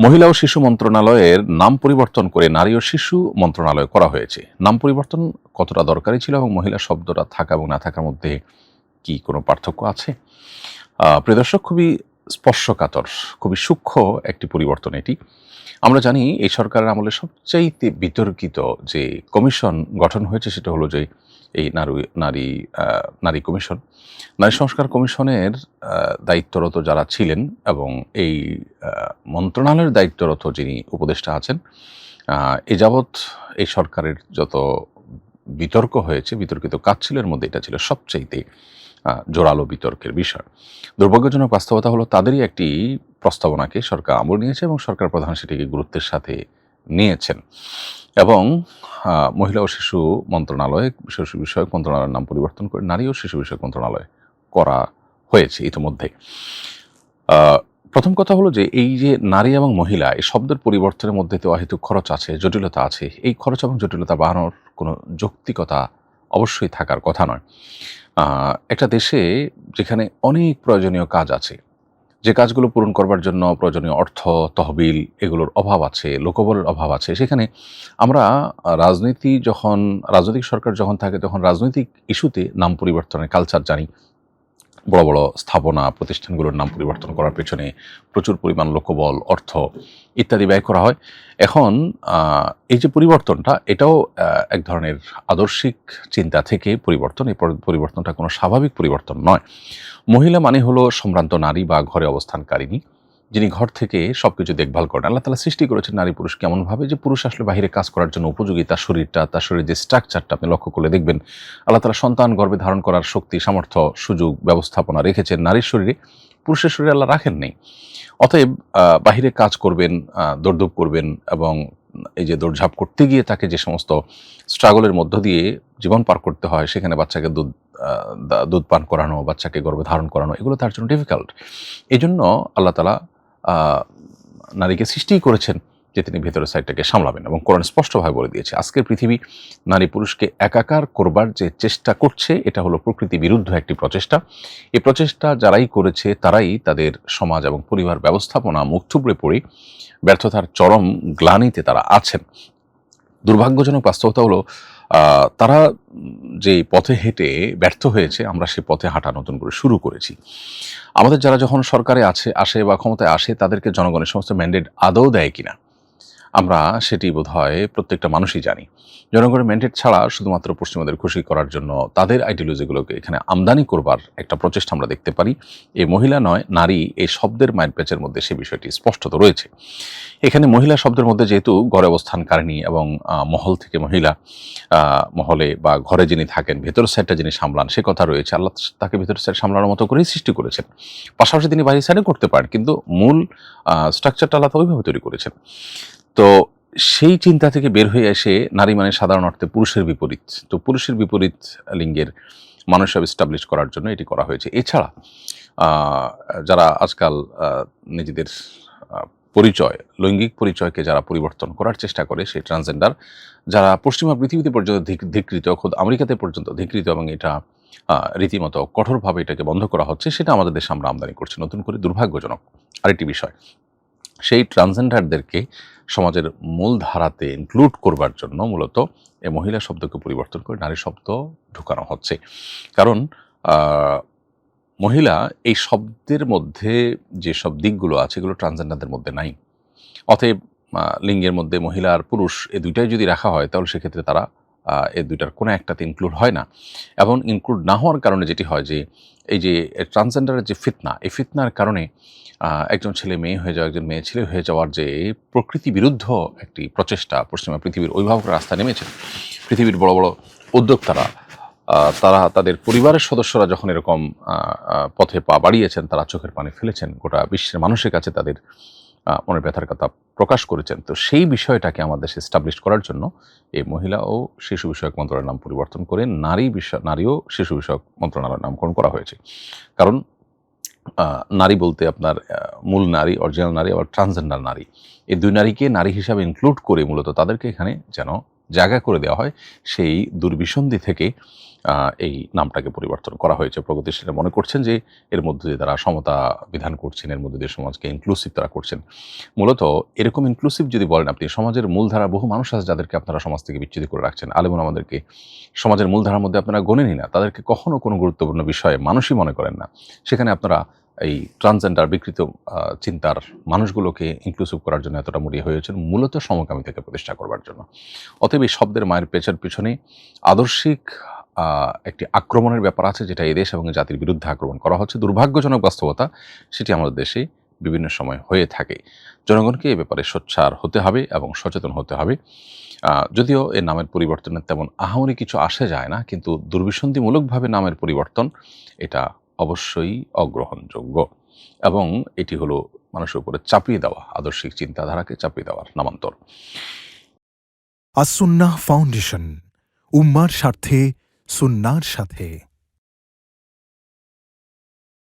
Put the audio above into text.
মহিলা ও শিশু মন্ত্রণালয়ের নাম পরিবর্তন করে নারী ও শিশু মন্ত্রণালয় করা হয়েছে। নাম পরিবর্তন কতটা দরকারি ছিল এবং মহিলা শব্দটা থাকা এবং না থাকার মধ্যে কি কোনো পার্থক্য আছে? আহ, প্রিয় দর্শক খুবই স্পর্শকাতর খুবই সূক্ষ্ম একটি পরিবর্তন এটি। আমরা জানি এই সরকারের আমলে সবচাইতে বিতর্কিত যে কমিশন গঠন হয়েছে সেটা হলো যে এই নারী নারী নারী কমিশন। নারী সংস্কার কমিশনের দায়িত্বরত যারা ছিলেন এবং এই মন্ত্রণালয়ের দায়িত্বরত যিনি উপদেষ্টা আছেন এ যাবৎ এই সরকারের যত বিতর্ক হয়েছে, বিতর্কিত কাজ ছিল, এর মধ্যে এটা ছিল সবচাইতে জোরালো বিতর্কের বিষয়। দুর্ভাগ্যজনক বাস্তবতা হলো তাদেরই একটি প্রস্তাবনাকে সরকার আমল নিয়েছে এবং সরকার প্রধান সেটিকে গুরুত্বের সাথে নিয়েছেন। এবং মহিলা ও শিশু মন্ত্রণালয়, শিশু বিষয়ক মন্ত্রণালয়ের নাম পরিবর্তন করে নারী ও শিশু বিষয়ক মন্ত্রণালয় করা হয়েছে ইতিমধ্যে। প্রথম কথা হলো যে এই যে নারী এবং মহিলা, এই শব্দের পরিবর্তনের মধ্যে তো অহেতুক খরচ আছে, জটিলতা আছে। এই খরচ এবং জটিলতা বাড়ানোর কোনো যৌক্তিকতা অবশ্যই থাকার কথা নয়। একটা দেশে যেখানে অনেক প্রয়োজনীয় কাজ আছে যে কাজগুলো পূরণ করবার জন্য প্রয়োজনীয় অর্থ, তহবিল এগুলোর অভাব আছে, লোকবলের অভাব আছে। সেখানে আমরা রাজনীতি যখন, রাজনৈতিক সরকার যখন থাকে, তখন রাজনৈতিক ইস্যুতে নাম পরিবর্তনের কালচার জানি। বড় বড় স্থাপনা প্রতিষ্ঠানগুলোর নাম পরিবর্তন করার পেছনে প্রচুর পরিমাণ লোকবল, অর্থ ইত্যাদি ব্যয় করা হয়। এখন এই যে পরিবর্তনটা, এটাও এক ধরনের আদর্শিক চিন্তা থেকে পরিবর্তন। এই পরিবর্তনটা কোনো স্বাভাবিক পরিবর্তন নয়। মহিলা মানে হলো সম্ভ্রান্ত নারী বা ঘরে অবস্থানকারিণী। যিনি ঘর থেকে সবকিছু দেখভাল করেন আল্লাহ তালা সৃষ্টি করেছেন নারী পুরুষ কেমনভাবে যে পুরুষ আসলে বাহিরে কাজ করার জন্য উপযোগী তার শরীরটা তার শরীরের যে স্ট্রাকচারটা আপনি লক্ষ্য করলে দেখবেন আল্লাহ তালা সন্তান গর্ভে ধারণ করার শক্তি সামর্থ্য সুযোগ ব্যবস্থাপনা রেখেছেন নারীর শরীরে পুরুষের শরীরে আল্লাহ রাখেন নেই। অতএব বাহিরে কাজ করবেন আহ, দৌড়দৌড় করবেন এবং এই যে দৌড়ঝাঁপ করতে গিয়ে তাকে যে সমস্ত স্ট্রাগলের মধ্য দিয়ে জীবন পার করতে হয় সেখানে বাচ্চাকে দুধ দুধ পান করানো বাচ্চাকে গর্ভে ধারণ করানো এগুলো তার জন্য ডিফিকাল্ট এই জন্য আল্লাহ তালা নারীকে সৃষ্টিই করেছেন যে তিনি ভেতরের সাইডটাকে সামলাবেন এবং কোরআন স্পষ্টভাবে বলে দিয়েছে, আজকের পৃথিবী নারী পুরুষকে একাকার করবার যে চেষ্টা করছে, এটা হলো প্রকৃতি বিরুদ্ধ একটি প্রচেষ্টা। এই প্রচেষ্টা যারাই করেছে, তারাই তাদের সমাজ এবং পরিবার ব্যবস্থাপনা মুখ থুবড়ে পড়ে ব্যর্থতার চরম গ্লানিতে তারা আছেন। দুর্ভাগ্যজনক বাস্তবতা হলো তারা যে পথে হেঁটে ব্যর্থ হয়েছে, আমরা সে পথে হাঁটা নতুন করে শুরু করেছি। আমাদের যারা যখন সরকারে আছে, আসে বা ক্ষমতায় আসে, তাদেরকে জনগণের সমস্ত ম্যান্ডেট আদৌ দেয় কিনা? আমরা সেটি বোধহয় প্রত্যেকটা মানুষই জানি। জনগণের ম্যান্ডেট ছাড়া শুধুমাত্র পশ্চিমাদের খুশি করার জন্য তাদের আইডিওলজিগুলোকে এখানে আমদানি করবার একটা প্রচেষ্টা আমরা দেখতে পারি। এই মহিলা নয়, নারী এই শব্দের মায়ের প্যাচের মধ্যে সে বিষয়টি স্পষ্টত রয়েছে। এখানে মহিলা শব্দের মধ্যে যেহেতু ঘরে অবস্থানকারিণী এবং মহল থেকে মহিলা মহলে বা ঘরে যিনি থাকেন ভেতর সাইডটা যিনি সামলান, সে কথা রয়েছে। আল্লাহ তাকে ভেতর সাইড সামলানোর মতো করেই সৃষ্টি করেছেন। পাশাপাশি তিনি বাইরে সাইডে করতে পারেন, কিন্তু মূল স্ট্রাকচারটা আল্লাহ ওইভাবে তৈরি করেছেন। তো সেই চিন্তা থেকে বের হয়ে এসে নারী মানে সাধারণ অর্থে পুরুষের বিপরীত। তো পুরুষের বিপরীত লিঙ্গের মানুষ এস্টাবলিশ করার জন্য এটি করা হয়েছে। এছাড়া যারা আজকাল নিজেদের পরিচয়, লৈঙ্গিক পরিচয়কে যারা পরিবর্তন করার চেষ্টা করে, সেই ট্রান্সজেন্ডার যারা পশ্চিমা পৃথিবীতে পর্যন্ত ধিক- ধিকৃত, খোদ আমেরিকাতে পর্যন্ত ধিকৃত এবং এটা রীতিমতো কঠোরভাবে এটাকে বন্ধ করা হচ্ছে, সেটা আমাদের দেশে আমরা আমদানি করছি। নতুন করে দুর্ভাগ্যজনক আরেকটি বিষয়। সেই ট্রান্সজেন্ডারদেরকে সমাজের মূল ধারাতে ইনক্লুড করবার জন্য মূলত এই মহিলা শব্দকে পরিবর্তন করে নারী শব্দ ঢুকানো হচ্ছে। কারণ মহিলা এই শব্দের মধ্যে যে সব দিকগুলো আছে এগুলো ট্রান্সজেন্ডারদের মধ্যে নাই। অতএব লিঙ্গের মধ্যে মহিলা আর পুরুষ এই দুইটাই যদি রাখা হয় তাহলে সেক্ষেত্রে তারা এই দুইটার কোনো একটাতে ইনক্লুড হয় না। এবং ইনক্লুড না হওয়ার কারণে যেটি হয় যে, এই যে ট্রান্সজেন্ডারের যে ফিতনা, এই ফিতনার কারণে একজন ছেলে মেয়ে হয়ে যাওয়া, একজন মেয়ে ছেলে হয়ে যাওয়ার যে প্রকৃতি বিরুদ্ধ একটি প্রচেষ্টা পশ্চিমা পৃথিবীর অভিভাবকরা রাস্তায় নেমেছেন পৃথিবীর বড় বড় উদ্যোক্তারা তারা তাদের পরিবারের সদস্যরা যখন এরকম পথে পা বাড়িয়েছেন, তারা চোখের পানি ফেলেছেন, গোটা বিশ্বের মানুষের কাছে তাদের মনের ব্যথার কথা প্রকাশ করেছেন। তো সেই বিষয়টাকে আমাদের দেশে এস্টাবলিশ করার জন্য এই মহিলা ও শিশু বিষয়ক মন্ত্রণালয়ের নাম পরিবর্তন করে নারী বিষয়, নারী ও শিশু বিষয়ক মন্ত্রণালয়ের নামকরণ করা হয়েছে। কারণ নারী বলতে আপনার মূল নারী অরিজিনাল নারী, আবার ট্রান্সজেন্ডার নারী। এই দুই নারীকে নারী হিসাবে ইনক্লুড করে মূলত তাদেরকে এখানে যেন জায়গা করে দেওয়া হয়, সেই দুর্বিসন্ধি থেকে এই নামটাকে পরিবর্তন করা হয়েছে। প্রগতিশীলরা মনে করছেন যে, এর মধ্যে দিয়ে তারা সমতা বিধান করছেন, এর মধ্যে দিয়ে সমাজকে ইনক্লুসিভ তারা করছেন। মূলত এরকম ইনক্লুসিভ যদি বলেন আপনি, সমাজের মূলধারা বহু মানুষ আছে যাদেরকে আপনারা সমাজ থেকে বিচ্ছিন্ন করে রাখছেন। আলেমন আমাদেরকে সমাজের মূলধারার মধ্যে আপনারা গণেনি না, তাদেরকে কখনো কোনো গুরুত্বপূর্ণ বিষয়ে মানুষই মনে করেন না। সেখানে আপনারা এই ট্রান্সজেন্ডার বিকৃত চিন্তার মানুষগুলোকে ইনক্লুসিভ করার জন্য এতটা মরিয়া হয়েছেন, মূলত সমকামী থেকে প্রতিষ্ঠা করবার জন্য। অতএব এই শব্দের মায়ের পেছার পিছনে আদর্শিক একটি আক্রমণের ব্যাপার আছে যেটা এই দেশ এবং জাতির বিরুদ্ধে আক্রমণ করা হচ্ছে। দুর্ভাগ্যজনক বাস্তবতা, সেটি আমাদের দেশে বিভিন্ন সময় হয়ে থাকে। জনগণকে এ ব্যাপারে সোচ্চার হতে হবে এবং সচেতন হতে হবে। যদিও এর নামের পরিবর্তনের তেমন আহামরি কিছু আসে যায় না, কিন্তু দুর্বিসন্ধিমূলকভাবে নামের পরিবর্তন, এটা অবশ্যই অগ্রহণযোগ্য। এবং এটি হলো মানুষের উপরে চাপিয়ে দেওয়া, আদর্শিক চিন্তাধারাকে চাপিয়ে দেওয়ার নামান্তর। আসুন্না ফাউন্ডেশন, উম্মার স্বার্থে, সুন্নার সাথে।